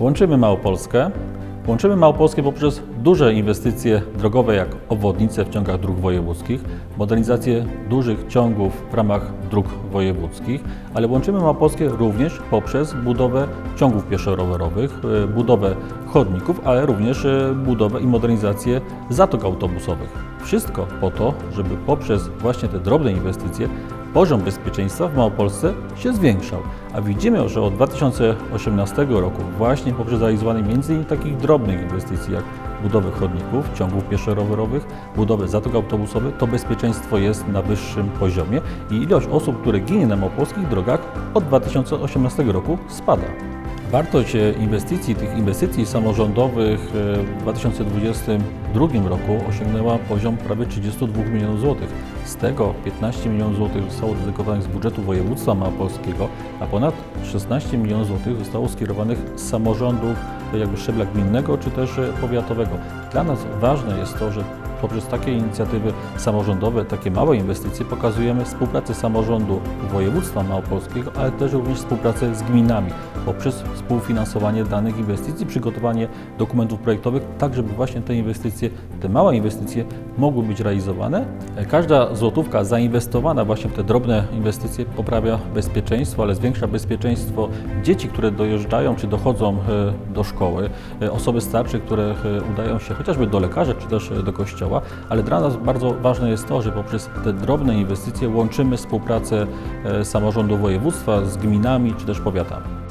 Łączymy Małopolskę. Łączymy Małopolskę poprzez duże inwestycje drogowe, jak obwodnice w ciągach dróg wojewódzkich, modernizację dużych ciągów w ramach dróg wojewódzkich, ale łączymy Małopolskę również poprzez budowę ciągów pieszo-rowerowych, e, budowę chodników, ale również e, budowę i modernizację zatok autobusowych. Wszystko po to, żeby poprzez właśnie te drobne inwestycje poziom bezpieczeństwa w Małopolsce się zwiększał. A widzimy, że od 2018 roku właśnie poprzez realizowanie m.in. takich drobnych inwestycji jak budowę chodników, ciągów pieszo-rowerowych, budowę zatok autobusowych, to bezpieczeństwo jest na wyższym poziomie i ilość osób, które ginie na małopolskich drogach od 2018 roku spada. Wartość e, inwestycji, tych inwestycji samorządowych e, w 2022 roku osiągnęła poziom prawie 32 milionów złotych. Z tego 15 milionów złotych zostało dedykowanych z budżetu województwa małopolskiego, a ponad 16 milionów złotych zostało skierowanych z samorządów e, jakby szczebla gminnego czy też e, powiatowego. Dla nas ważne jest to, że poprzez takie inicjatywy samorządowe, takie małe inwestycje pokazujemy współpracę samorządu województwa małopolskiego, ale też również współpracę z gminami poprzez współfinansowanie danych inwestycji, przygotowanie dokumentów projektowych, tak żeby właśnie te inwestycje, te małe inwestycje mogły być realizowane. Każda złotówka zainwestowana właśnie w te drobne inwestycje poprawia bezpieczeństwo, ale zwiększa bezpieczeństwo dzieci, które dojeżdżają czy dochodzą e, do szkoły, e, osoby starsze, które e, udają się chociażby do lekarza czy też do kościoła, ale dla nas bardzo ważne jest to, że poprzez te drobne inwestycje łączymy współpracę e, samorządu województwa z gminami czy też powiatami.